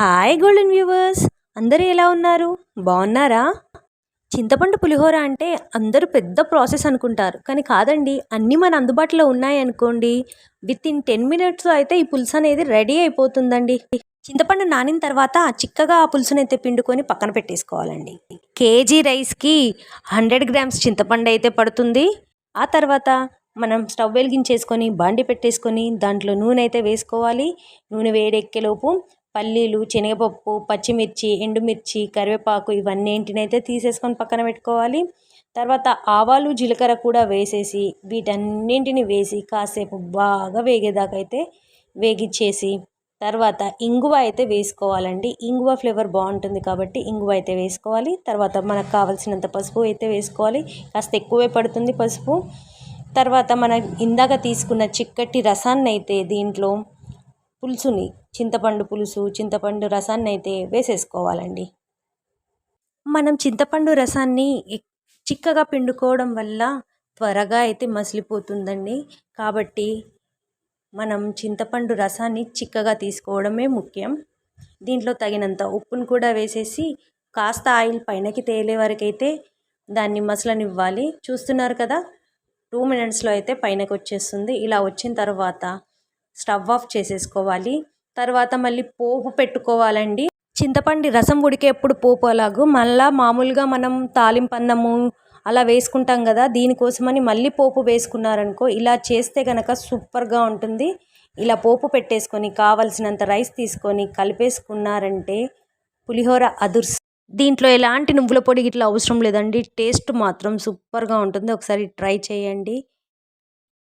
Hi golden viewers అందరూ ఎలా ఉన్నారు? బాగున్నారా? చింతపండు పులిహోర అంటే అందరూ పెద్ద ప్రాసెస్ అనుకుంటారు. కానీ కాదండి అన్నీ మన అందుబాటులో ఉన్నాయి అనుకోండి విత్ ఇన్ టెన్ మినిట్స్లో అయితే ఈ పులుసు అనేది రెడీ అయిపోతుందండి. చింతపండు నానిన తర్వాత చిక్కగా ఆ పులుసుని అయితే పిండుకొని పక్కన పెట్టేసుకోవాలండి. కేజీ రైస్కి హండ్రెడ్ గ్రామ్స్ చింతపండు అయితే పడుతుంది. ఆ తర్వాత మనం స్టవ్ వెలిగించేసుకొని బాండి పెట్టేసుకొని దాంట్లో నూనె అయితే వేసుకోవాలి. నూనె వేడెక్కేలోపు పల్లీలు శనగపప్పు పచ్చిమిర్చి ఎండుమిర్చి కరివేపాకు ఇవన్నీంటినైతే తీసేసుకొని పక్కన పెట్టుకోవాలి. తర్వాత ఆవాలు జీలకర్ర కూడా వేసేసి వీటన్నింటిని వేసి కాసేపు బాగా వేగేదాకా అయితే వేగిచ్చేసి తర్వాత ఇంగువ అయితే వేసుకోవాలండి. ఇంగువ ఫ్లేవర్ బాగుంటుంది కాబట్టి ఇంగువ అయితే వేసుకోవాలి. తర్వాత మనకు కావాల్సినంత పసుపు అయితే వేసుకోవాలి. కాస్త ఎక్కువే పడుతుంది పసుపు. తర్వాత మనం ఇందాక తీసుకున్న చిక్కటి రసాన్ని అయితే దీంట్లో పులుసుని చింతపండు పులుసు చింతపండు రసాన్ని అయితే వేసేసుకోవాలండి. మనం చింతపండు రసాన్ని చిక్కగా పిండుకోవడం వల్ల త్వరగా అయితే మసిలిపోతుందండి. కాబట్టి మనం చింతపండు రసాన్ని చిక్కగా తీసుకోవడమే ముఖ్యం. దీంట్లో తగినంత ఉప్పును కూడా వేసేసి కాస్త ఆయిల్ పైనకి తేలే వరకు అయితే దాన్ని మసలనివ్వాలి. చూస్తున్నారు కదా? టూ మినిట్స్లో అయితే పైనకి వచ్చేస్తుంది ఇలా వచ్చిన తర్వాత స్టవ్ ఆఫ్ చేసేసుకోవాలి. తర్వాత మళ్ళీ పోపు పెట్టుకోవాలండి. చింతపండు రసం ఉడికేప్పుడు పోపు అలాగూ. మళ్ళీ మామూలుగా మనం తాలింపన్నము అలా వేసుకుంటాం కదా దీనికోసమని మళ్ళీ పోపు వేసుకున్నారనుకో ఇలా చేస్తే కనుక సూపర్గా ఉంటుంది. ఇలా పోపు పెట్టేసుకొని కావలసినంత రైస్ తీసుకొని కలిపేసుకున్నారంటే పులిహోర అదుర్స్. దీంట్లో ఎలాంటి నువ్వుల పొడి ఇట్లా అవసరం లేదండి. టేస్ట్ మాత్రం సూపర్గా ఉంటుంది. ఒకసారి ట్రై చేయండి.